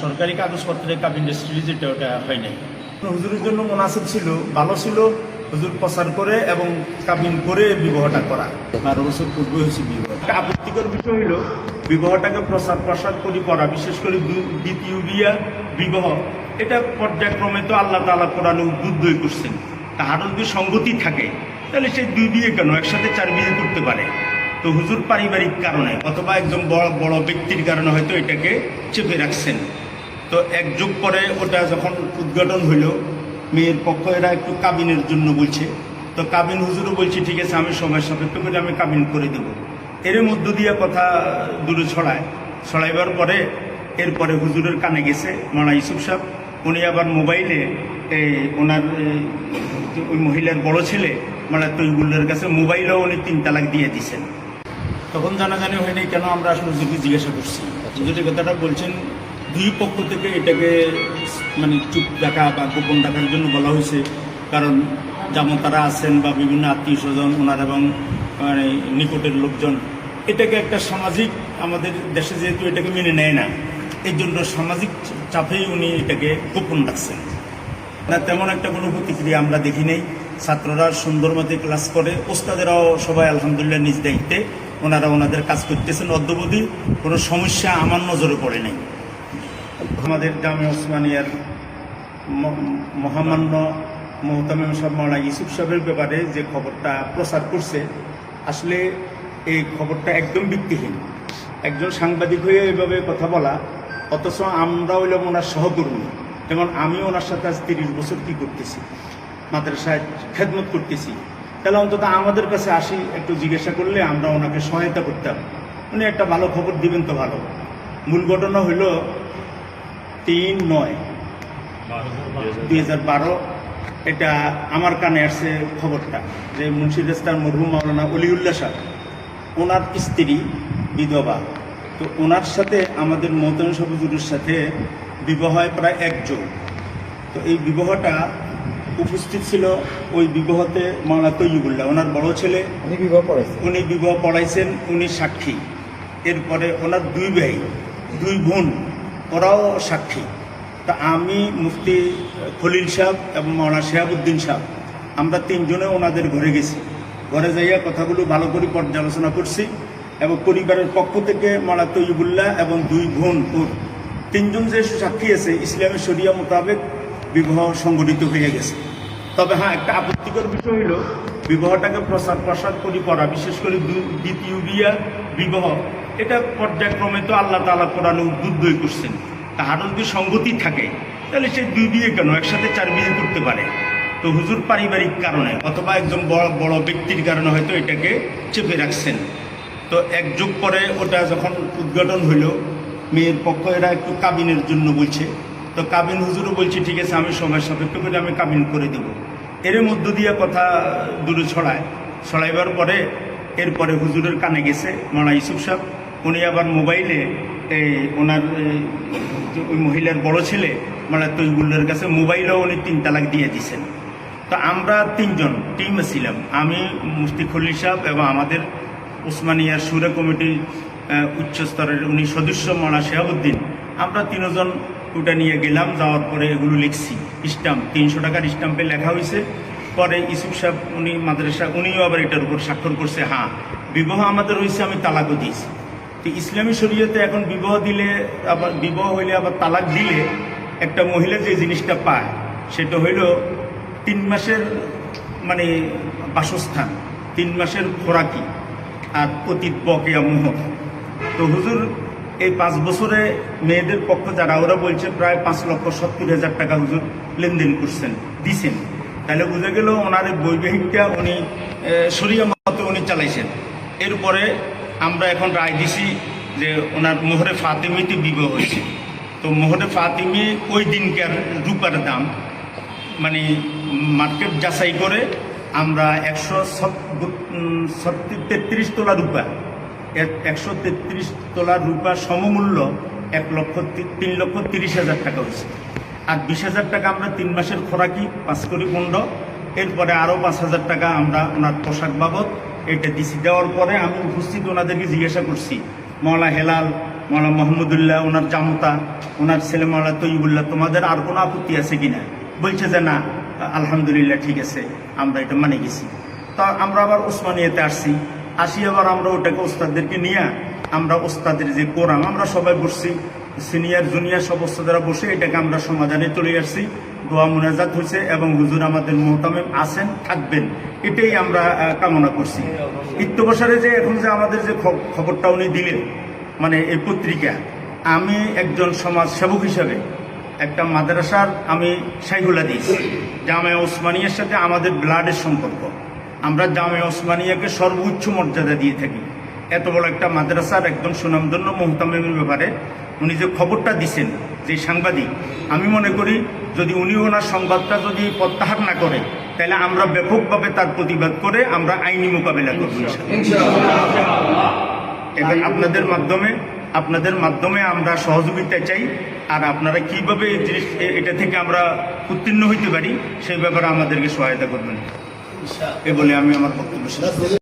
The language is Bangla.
সরকারি কাগজপত্রে কাবিন রেজিস্ট্রি যেটা ওটা হয় নাই। হুজুরের জন্য মুনাসিব ছিল ভালো ছিল হুজুর প্রচার করে এবং কাবিন করে বিবাহটা করা। বারো বছর পূর্বে হয়েছে বিবাহ। একটা আপত্তিকর বিষয় হলো বিবাহটাকে প্রচার প্রসার করে করা বিশেষ করে দু- দ্বিতীয় বিয়া বিবাহ এটা পর্যায়ক্রমে তো আল্লাহ তালা কোরআনে উদ্বুদ্ধই করছেন। তাহারও যদি সঙ্গতি থাকে তাহলে সেই দুই বিয়ে কেন? একসাথে চার বিয়ে করতে পারে। তো হুজুর পারিবারিক কারণে অথবা একজন বড় বড় ব্যক্তির কারণে হয়তো এটাকে চেপে রাখছেন। তো এক যুগ পরে ওটা যখন উদ্ঘাটন হইল, মেয়ের পক্ষ এরা একটু কাবিনের জন্য বলছে। তো কাবিন হুজুরও বলছে, ঠিক আছে, আমি সময় সাপেক্ষ করে আমি কাবিন করে দেব। এর মধ্য দিয়ে কথা দূরে ছড়ায়। ছড়াইবার পরে এরপরে হুজুরের কানে গেছে মানা ইসুফ সাহেব। উনি আবার মোবাইলে এই ওনার ওই মহিলার বড় ছেলে মানে তৈবুল্লের কাছে মোবাইলও উনি তিন তালাক দিয়ে দিছেন তখন জানাজানি হয়নি কেন আমরা আসলে জিজ্ঞাসা করছি? হুজুর যে কথাটা বলছেন দুই পক্ষ থেকে এটাকে মানে চুপ রাখা বা গোপন রাখার জন্য বলা হয়েছে। কারণ যেমন তারা আছেন বা বিভিন্ন আত্মীয় স্বজন, ওনার এবং মানে নিকটের লোকজন, এটাকে একটা সামাজিক আমাদের দেশে যেহেতু এটাকে মেনে নেয় না, এই জন্য সামাজিক চাপেই উনি এটাকে গোপন রাখছেন। না, তেমন একটা কোনো প্রতিক্রিয়া আমরা দেখি নেই। ছাত্ররা সুন্দর মতো ক্লাস করে, ওস্তাদেরাও সবাই আলহামদুলিল্লাহ নিজ দায়িত্বে, ওনারা ওনাদের কাজ করতেছেন। অদ্যবধি কোনো সমস্যা আমার নজরে পড়ে নেই। আমাদের জামে ওসমানিয়ার মহামান্য মোহতামিম সাহেব মাওলানা ইউসুফ সাহেবের ব্যাপারে যে খবরটা প্রচার করছে, আসলে এই খবরটা একদম ভিত্তিহীন। একজন সাংবাদিক হয়ে এভাবে কথা বলা, অথচ আমরা হইলাম ওনার সহকর্মী। যেমন আমি ওনার সাথে আজ তিরিশ বছর কি করতেছি, মাদ্রাসায় খেদমত করতেছি। তাহলে অন্তত আমাদের কাছে আসি, একটু জিজ্ঞাসা করলে আমরা ওনাকে সহায়তা করতাম। উনি একটা ভালো খবর দিবেন তো ভালো। মূল ঘটনা হইল তিন নয়। দুই হাজার বারো এটা আমার কানে আসছে খবরটা যে মুন্সিদাস্তার মরহুম মাওলানা অলিউল্লাহ সাহ ওনার স্ত্রী বিধবা। তো ওনার সাথে আমাদের মতন সবুজুরের সাথে বিবাহ হয় প্রায় একজন। তো এই বিবাহটা উপস্থিত ছিল ওই বিবাহতে মাওলানা তৈয়বুল্লাহ ওনার বড় ছেলে। উনি বিবাহ পড়াইছেন। উনি বিবাহ পড়াইছেন উনি সাক্ষী। এরপরে ওনার দুই ভাই দুই বোন ওরাও সাক্ষী। তা আমি মুফতি খলিল সাহেব এবং মৌলানা শেহাবুদ্দিন সাহেব, আমরা তিনজনে ওনাদের ঘরে গেছি। ঘরে যাইয়া কথাগুলো ভালো করে পর্যালোচনা করছি এবং পরিবারের পক্ষ থেকে মৌলা তৈবুল্লাহ এবং দুই বোন ওর তিনজন যে সাক্ষী আছে, ইসলামী শরিয়া মোতাবেক বিবাহ সংগঠিত হয়ে গেছে। তবে হ্যাঁ একটা আপত্তিকর বিষয় হলো বিবাহটাকে প্রচার প্রসার করে করা বিশেষ করে দ্বিতীয় বিয়া বিবাহ এটা পর্যায়ক্রমে তো আল্লাহ তালা কোরআনে উদ্বুদ্ধই করছেন। তাহারও যদি সঙ্গতি থাকে? তাহলে সেই দুই বিয়ে কেন? একসাথে চার বিয়ে করতে পারে। তো হুজুর পারিবারিক কারণে অথবা একজন বড় বড় ব্যক্তির কারণে হয়তো এটাকে চেপে রাখছেন। তো এক যুগ পরে ওটা যখন উদ্ঘাটন হইল, মেয়ের পক্ষ এরা একটু কাবিনের জন্য বলছে। তো কাবিন হুজুরও বলছে, ঠিক আছে, আমি সময় সাপেক্ষ করে আমি কাবিন করে দেব। এর মধ্য দিয়ে কথা দূরে ছড়ায়। ছড়াইবার পরে এরপরে হুজুরের কানে গেছে মানা ইসুফ সাহেব উনি আবার মোবাইলে এই ওনার ওই মহিলার বড় ছেলে মানে তৈবুল্লের কাছে মোবাইলও উনি তিন তালাক দিয়ে দিছেন তো আমরা তিনজন, টিম ছিলাম। আমি, মুফতি খলিল সাহেব এবং আমাদের উসমানিয়া সুরে কমিটির উচ্চ স্তরের উনি সদস্য মানা শেহাবুদ্দিন। আমরা তিনজন ওটা নিয়ে গেলাম, যাওয়ার পরে এগুলো লিখছি। স্টাম্প তিনশো টাকার স্টাম্পে লেখা হয়েছে। পরে ইসুফ সাহেব উনি মাদ্রাসা, উনিও আবার এটার উপর স্বাক্ষর করছে হ্যাঁ বিবাহ আমাদের হয়েছে, আমি তালাকও দিয়েছি। তো ইসলামী শরীয়তে এখন বিবাহ দিলে আবার বিবাহ হইলে আবার তালাক দিলে একটা মহিলা যে জিনিসটা পায়, সেটা হইল তিন মাসের মানে বাসস্থান, তিন মাসের খোরাকি আর অতীত বকেয়া মোহর। তো হুজুর, এই পাঁচ বছরে মেয়েদের পক্ষ যারা, ওরা বলছে প্রায় পাঁচ লক্ষ সত্তর হাজার টাকা হুজুর লেনদেন করছেন, দিছেন। তাহলে বুঝে গেল ওনার বৈবাহিকটা উনি সরিয়া মতো উনি চালাইছেন। এরপরে আমরা এখন রায় দিছি যে ওনার মোহরে ফাতেমিতে বিবাহ হয়েছে। তো মোহরে ফাতিমি ওই দিনকার রূপার দাম মানে মার্কেট যাচাই করে আমরা একশো তেত্রিশ তোলা রূপা, এক- একশো তেত্রিশ তোলা রূপা সমমূল্য এক লক্ষ তিন লক্ষ তিরিশ হাজার টাকা হয়েছে। আর বিশ হাজার টাকা আমরা তিন মাসের খোরাকি, পাঁচ কোটি পণ্ড, এরপরে আরও পাঁচ হাজার টাকা আমরা ওনার পোশাক বাবদ এটা দিছি। দেওয়ার পরে আমি উপস্থিত ওনাদেরকে জিজ্ঞাসা করছি মৌলা হেলাল মৌলা মোহাম্মদুল্লাহ ওনার জামতা, ওনার ছেলে মৌলা তৈবুল্লাহ তোমাদের আর কোনো আপত্তি আছে কিনা? বলছে যে, না, আলহামদুলিল্লাহ ঠিক আছে, আমরা এটা মানে গেছি। তা আমরা আবার ওসমানিয়াতে আসছি। আসি আবার আমরা ওটাকে ওস্তাদদেরকে নিয়ে, আমরা ওস্তাদের যে কোরআন, আমরা সবাই বসছি। সিনিয়র, জুনিয়র সব ওস্তাদেরা বসে এটাকে আমরা সমাধানে চলে আসছি। দোয়া মোনাজাত হয়েছে এবং হুজুর আমাদের মোহতামে আছেন, থাকবেন। এটাই আমরা কামনা করছি। ইত্যবসারে যে এখন যে আমাদের যে খবরটা উনি দিলেন মানে এই পত্রিকা, আমি একজন সমাজ সেবক হিসাবে একটা মাদ্রাসার আমি সাইগুলা দিয়েছি জামে ওসমানিয়ার সাথে আমাদের ব্লাডের সম্পর্ক। আমরা জামে ওসমানিয়াকে সর্বোচ্চ মর্যাদা দিয়ে থাকি। এত বড় একটা মাদ্রাসার একদম সুনামধন্য মোহতামের ব্যাপারে উনি যে খবরটা দিছেন যে সাংবাদিক আমি মনে করি যদি উনি ওনার সংবাদটা যদি প্রত্যাহার না করে তাহলে আমরা ব্যাপকভাবে তার প্রতিবাদ করে আমরা আইনি মোকাবিলা করব। এবং আপনাদের মাধ্যমে আপনাদের মাধ্যমে আমরা সহযোগিতা চাই আর আপনারা কীভাবে এই জিনিস এটা থেকে আমরা উত্তীর্ণ হইতে পারি সেই ব্যাপারে আমাদেরকে সহায়তা করবেন এ বলে আমি আমার বক্তব্য শেষ।